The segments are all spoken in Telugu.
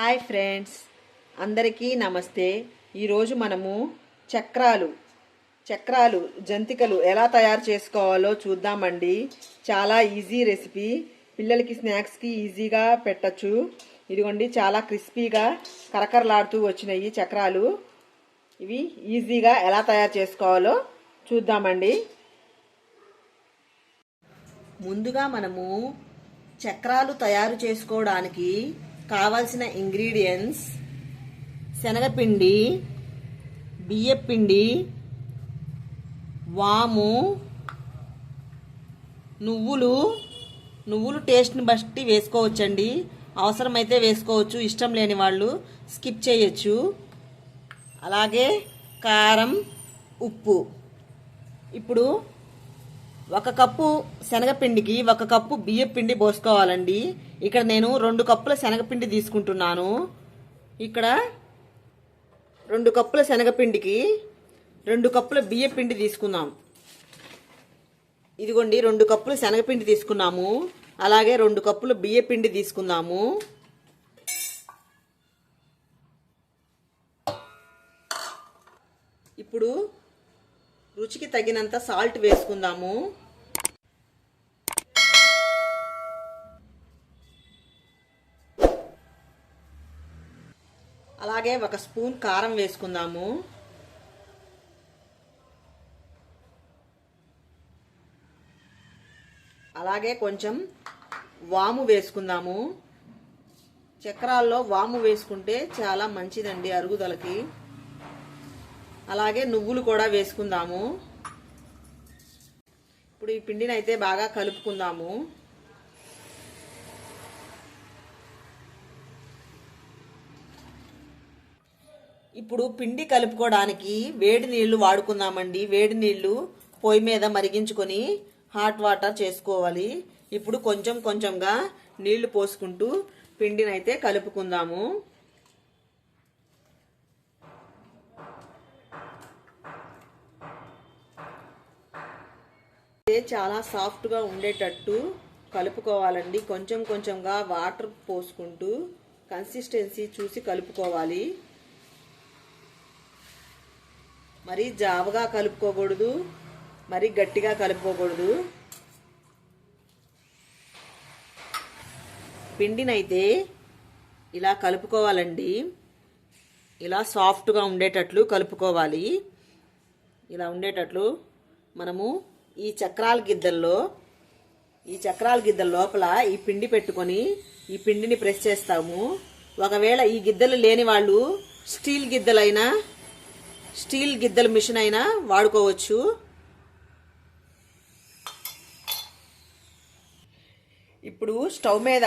హాయ్ ఫ్రెండ్స్ అందరికీ నమస్తే. ఈరోజు మనము చక్రాలు చక్రాలు జంతికలు ఎలా తయారు చేసుకోవాలో చూద్దామండి. చాలా ఈజీ రెసిపీ. పిల్లలకి స్నాక్స్కి ఈజీగా పెట్టచ్చు. ఇదిగోండి చాలా క్రిస్పీగా కరకరలాడుతూ వచ్చినాయి చక్రాలు. ఇవి ఈజీగా ఎలా తయారు చేసుకోవాలో చూద్దామండి. ముందుగా మనము చక్రాలు తయారు చేసుకోవడానికి కావాల్సిన ఇంగ్రీడియంట్స్ శనగపిండి బియ్యపిండి వాము నువ్వులు. నువ్వులు టేస్ట్ని బట్టి వేసుకోవచ్చండి. అవసరమైతే వేసుకోవచ్చు. ఇష్టం లేని వాళ్ళు స్కిప్ చేయొచ్చు. అలాగే కారం ఉప్పు. ఇప్పుడు ఒక కప్పు శనగపిండికి ఒక కప్పు బియ్యం పిండి పోసుకోవాలండి. ఇక్కడ నేను రెండు కప్పుల శనగపిండి తీసుకుంటున్నాను. ఇక్కడ రెండు కప్పుల శనగపిండికి రెండు కప్పుల బియ్యం పిండి తీసుకుందాం. ఇదిగోండి రెండు కప్పులు శనగపిండి తీసుకున్నాము. అలాగే రెండు కప్పులు బియ్య పిండి తీసుకుందాము. ఇప్పుడు రుచికి తగినంత సాల్ట్ వేసుకుందాము. అలాగే ఒక స్పూన్ కారం వేసుకుందాము. అలాగే కొంచెం వాము వేసుకుందాము. చక్రాల్లో వాము వేసుకుంటే చాలా మంచిదండి అరుగుదలకి. అలాగే నువ్వులు కూడా వేసుకుందాము. ఇప్పుడు ఈ పిండిని అయితే బాగా కలుపుకుందాము. ఇప్పుడు పిండి కలుపుకోవడానికి వేడి నీళ్ళు వాడుకుందామండి. వేడి నీళ్ళు పొయ్యి మీద మరిగించుకొని హాట్ వాటర్ చేసుకోవాలి. ఇప్పుడు కొంచెం కొంచెంగా నీళ్ళు పోసుకుంటూ పిండినైతే కలుపుకుందాము. చాలా సాఫ్ట్గా ఉండేటట్టు కలుపుకోవాలండి. కొంచెం కొంచెంగా వాటర్ పోసుకుంటూ కన్సిస్టెన్సీ చూసి కలుపుకోవాలి. మరి జావగా కలుపుకోకూడదు మరి గట్టిగా కలుపుకోకూడదు. పిండినైతే ఇలా కలుపుకోవాలండి. ఇలా సాఫ్ట్గా ఉండేటట్లు కలుపుకోవాలి. ఇలా ఉండేటట్లు మనము ఈ చక్రాల గిద్దల్లో ఈ చక్రాల గిద్దల లోపల ఈ పిండి పెట్టుకొని ఈ పిండిని ప్రెస్ చేస్తాము. ఒకవేళ ఈ గిద్దలు లేని వాళ్ళు స్టీల్ గిద్దలైనా స్టీల్ గిద్దల మిషన్ అయినా వాడుకోవచ్చు. ఇప్పుడు స్టవ్ మీద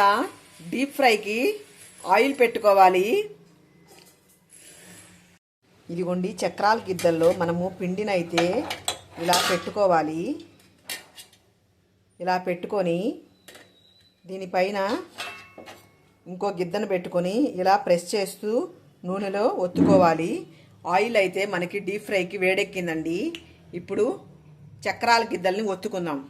డీప్ ఫ్రైకి ఆయిల్ పెట్టుకోవాలి. ఇదిగోండి చక్రాల గిద్దల్లో మనము పిండినైతే ఇలా పెట్టుకోవాలి. ఇలా పెట్టుకొని దీనిపైన ఇంకో గిద్దను పెట్టుకొని ఇలా ప్రెస్ చేస్తూ నూనెలో ఒత్తుకోవాలి. ఆయిల్ అయితే మనకి డీప్ ఫ్రైకి వేడెక్కిందండి. ఇప్పుడు చక్రాల గిద్దల్ని ఒత్తుకుందాం.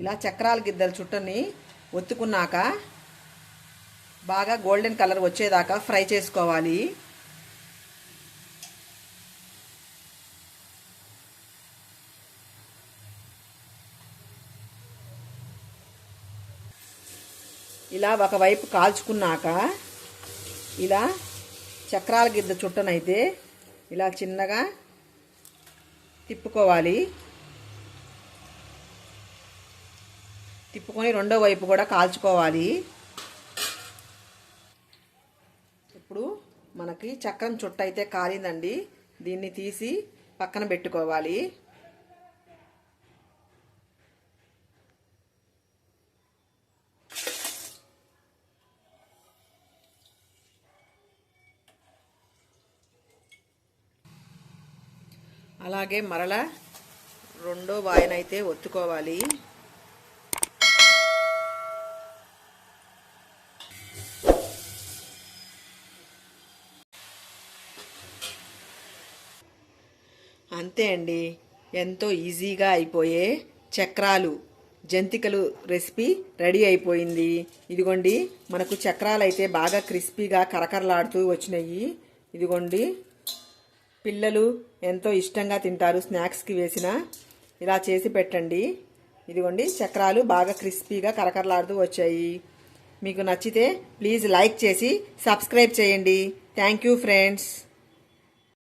ఇలా చక్రాల గిద్దల చుట్టని ఒత్తుకున్నాక బాగా గోల్డెన్ కలర్ వచ్చేదాకా ఫ్రై చేసుకోవాలి. ఇలా ఒకవైపు కాల్చుకున్నాక ఇలా చక్రాల గిద్ద చుట్టనైతే ఇలా చిన్నగా తిప్పుకోవాలి. తిప్పుకొని రెండో వైపు కూడా కాల్చుకోవాలి. ఇప్పుడు మనకి చక్రం చుట్ట అయితే కాలిందండి. దీన్ని తీసి పక్కన పెట్టుకోవాలి. అలాగే మరలా రెండో వాయనైతే ఒత్తుకోవాలి. అంతే అండి. ఎంతో ఈజీగా అయిపోయే చక్రాలు జంతికలు రెసిపీ రెడీ అయిపోయింది. ఇదిగోండి మనకు చక్రాలు అయితే బాగా క్రిస్పీగా కరకరలాడుతూ వచ్చినాయి. ఇదిగోండి పిల్లలు ఎంతో ఇష్టంగా తింటారు స్నాక్స్కి వేసిన. ఇలా చేసి పెట్టండి. ఇదిగోండి చక్రాలు బాగా క్రిస్పీగా కరకరలాడుతూ వచ్చాయి. మీకు నచ్చితే ప్లీజ్ లైక్ చేసి సబ్స్క్రైబ్ చేయండి. Thank you friends.